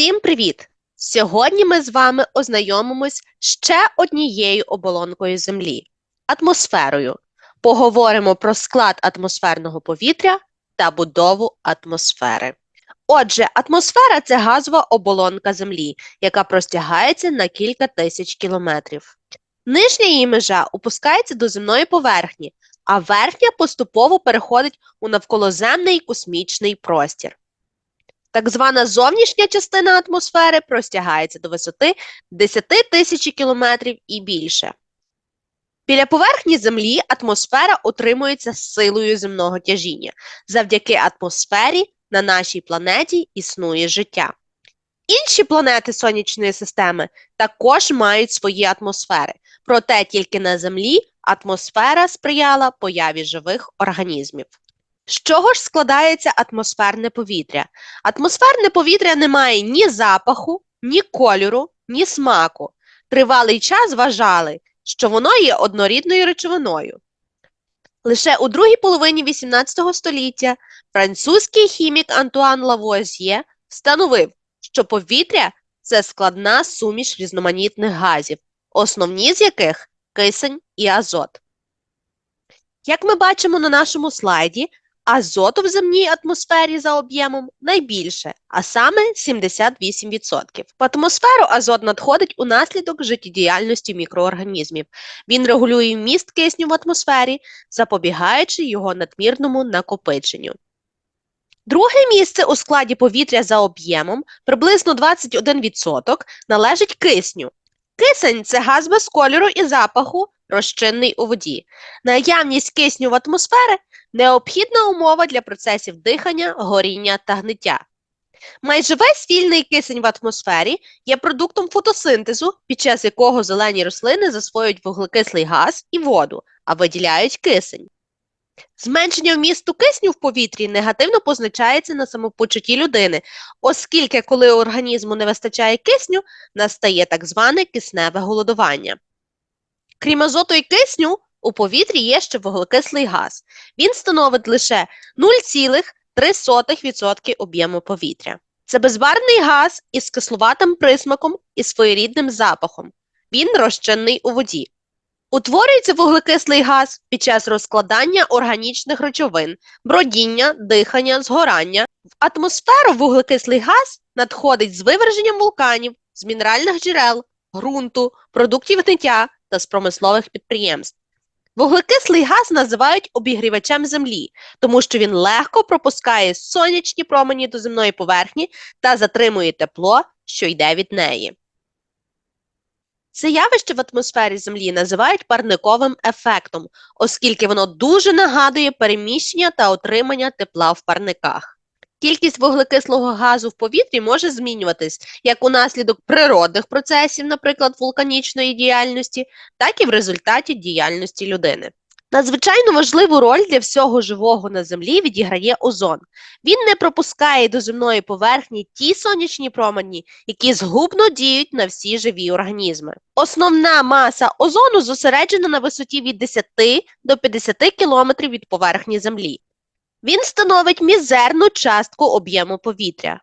Всім привіт! Сьогодні ми з вами ознайомимось ще однією оболонкою Землі атмосферою. Поговоримо про склад атмосферного повітря та будову атмосфери. Отже, атмосфера це газова оболонка Землі, яка простягається на кілька тисяч кілометрів. Нижня її межа опускається до земної поверхні, а верхня поступово переходить у навколоземний космічний простір. Так звана зовнішня частина атмосфери простягається до висоти 10 тисяч кілометрів і більше. Біля поверхні Землі атмосфера утримується силою земного тяжіння. Завдяки атмосфері на нашій планеті існує життя. Інші планети Сонячної системи також мають свої атмосфери, проте тільки на Землі атмосфера сприяла появі живих організмів. З чого ж складається атмосферне повітря? Атмосферне повітря не має ні запаху, ні кольору, ні смаку. Тривалий час вважали, що воно є однорідною речовиною. Лише у другій половині XVIII століття французький хімік Антуан Лавуазьє встановив, що повітря це складна суміш різноманітних газів, основні з яких кисень і азот. Як ми бачимо на нашому слайді, азоту в земній атмосфері за об'ємом найбільше, а саме 78%. В атмосферу азот надходить унаслідок життєдіяльності мікроорганізмів. Він регулює вміст кисню в атмосфері, запобігаючи його надмірному накопиченню. Друге місце у складі повітря за об'ємом, приблизно 21%, належить кисню. Кисень це газ без кольору і запаху, розчинний у воді. Наявність кисню в атмосфері необхідна умова для процесів дихання, горіння та гниття. Майже весь вільний кисень в атмосфері є продуктом фотосинтезу, під час якого зелені рослини засвоюють вуглекислий газ і воду, а виділяють кисень. Зменшення вмісту кисню в повітрі негативно позначається на самопочутті людини, оскільки, коли організму не вистачає кисню, настає так зване кисневе голодування. Крім азоту і кисню, у повітрі є ще вуглекислий газ. Він становить лише 0,3% об'єму повітря. Це безбарвний газ із кисловатим присмаком і своєрідним запахом. Він розчинний у воді. Утворюється вуглекислий газ під час розкладання органічних речовин, бродіння, дихання, згорання. В атмосферу вуглекислий газ надходить з виверженням вулканів, з мінеральних джерел, ґрунту, продуктів гниття та з промислових підприємств. Вуглекислий газ називають обігрівачем землі, тому що він легко пропускає сонячні промені до земної поверхні та затримує тепло, що йде від неї. Це явище в атмосфері Землі називають парниковим ефектом, оскільки воно дуже нагадує переміщення та отримання тепла в парниках. Кількість вуглекислого газу в повітрі може змінюватись як унаслідок природних процесів, наприклад, вулканічної діяльності, так і в результаті діяльності людини. Надзвичайно важливу роль для всього живого на землі відіграє озон. Він не пропускає до земної поверхні ті сонячні промені, які згубно діють на всі живі організми. Основна маса озону зосереджена на висоті від 10 до 50 км від поверхні землі. Він становить мізерну частку об'єму повітря.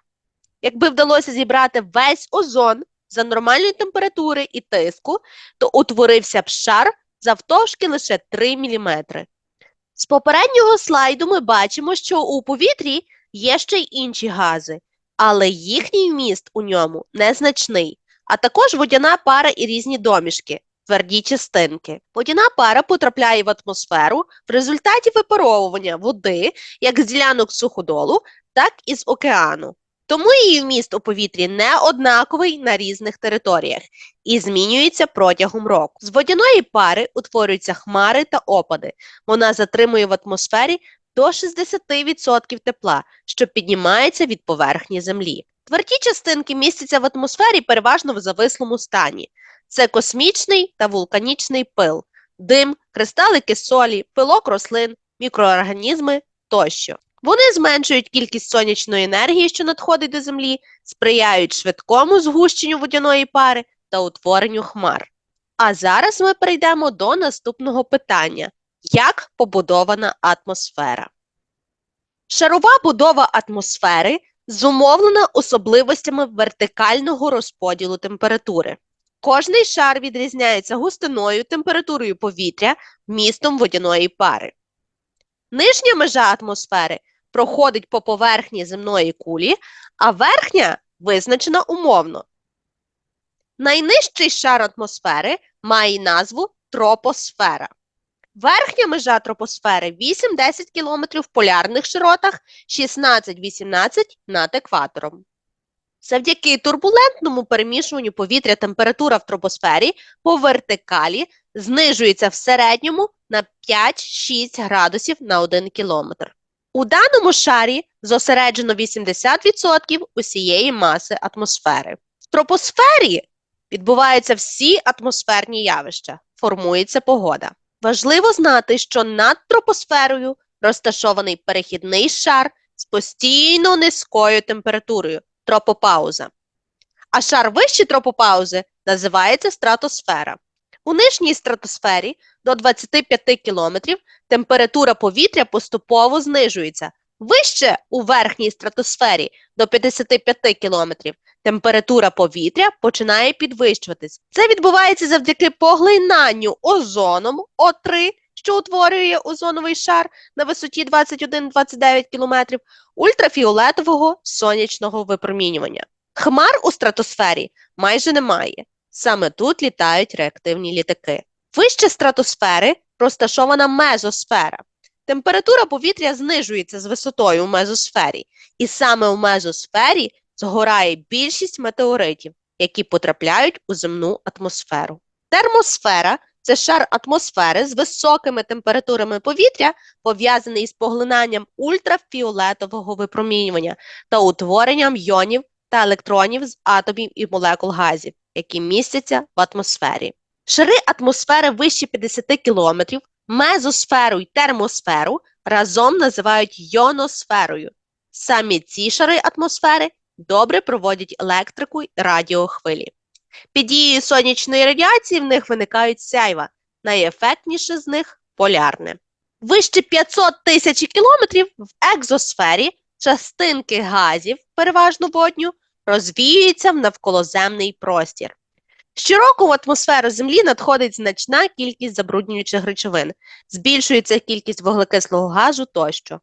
Якби вдалося зібрати весь озон за нормальної температури і тиску, то утворився б шар завтовшки лише 3 мм. З попереднього слайду ми бачимо, що у повітрі є ще й інші гази, але їхній вміст у ньому незначний, а також водяна пара і різні домішки, тверді частинки. Водяна пара потрапляє в атмосферу в результаті випаровування води як з ділянок суходолу, так і з океану. Тому її вміст у повітрі не однаковий на різних територіях і змінюється протягом року. З водяної пари утворюються хмари та опади. Вона затримує в атмосфері до 60% тепла, що піднімається від поверхні землі. Тверді частинки містяться в атмосфері переважно в завислому стані. Це космічний та вулканічний пил, дим, кристалики солі, пилок рослин, мікроорганізми тощо. Вони зменшують кількість сонячної енергії, що надходить до Землі, сприяють швидкому згущенню водяної пари та утворенню хмар. А зараз ми перейдемо до наступного питання: як побудована атмосфера? Шарова будова атмосфери зумовлена особливостями вертикального розподілу температури. Кожний шар відрізняється густиною, температурою повітря, вмістом водяної пари. Нижня межа атмосфери проходить по поверхні земної кулі, а верхня визначена умовно. Найнижчий шар атмосфери має назву тропосфера. Верхня межа тропосфери 8-10 км в полярних широтах, 16-18 над екватором. Завдяки турбулентному перемішуванню повітря температура в тропосфері по вертикалі знижується в середньому на 5-6 градусів на 1 кілометр. У даному шарі зосереджено 80% усієї маси атмосфери. В тропосфері відбуваються всі атмосферні явища, формується погода. Важливо знати, що над тропосферою розташований перехідний шар з постійно низькою температурою тропопауза. А шар вище тропопаузи називається стратосфера. У нижній стратосфері до 25 км температура повітря поступово знижується. Вище у верхній стратосфері до 55 км температура повітря починає підвищуватись. Це відбувається завдяки поглинанню озоном О3, що утворює озоновий шар на висоті 21-29 км, ультрафіолетового сонячного випромінювання. Хмар у стратосфері майже немає. Саме тут літають реактивні літаки. Вище стратосфери розташована мезосфера. Температура повітря знижується з висотою у мезосфері, і саме у мезосфері згорає більшість метеоритів, які потрапляють у земну атмосферу. Термосфера це шар атмосфери з високими температурами повітря, пов'язаний із поглинанням ультрафіолетового випромінювання та утворенням йонів та електронів з атомів і молекул газів, які містяться в атмосфері. Шари атмосфери вище 50 км, мезосферу і термосферу разом називають йоносферою. Самі ці шари атмосфери добре проводять електрику і радіохвилі. Під дією сонячної радіації в них виникають сяйва, найефектніше з них полярне. Вище 500 тисяч кілометрів в екзосфері частинки газів, переважно водню, розвіюються в навколоземний простір. Щороку в атмосферу Землі надходить значна кількість забруднюючих речовин, збільшується кількість вуглекислого газу тощо.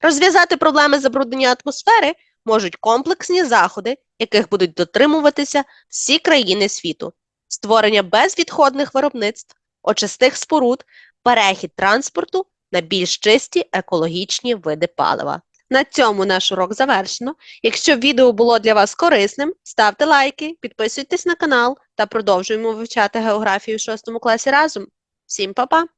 Розв'язати проблеми забруднення атмосфери можуть комплексні заходи, яких будуть дотримуватися всі країни світу, створення безвідходних виробництв, очистих споруд, перехід транспорту на більш чисті екологічні види палива. На цьому наш урок завершено. Якщо відео було для вас корисним, ставте лайки, підписуйтесь на канал та продовжуємо вивчати географію в 6 класі разом. Всім па-па!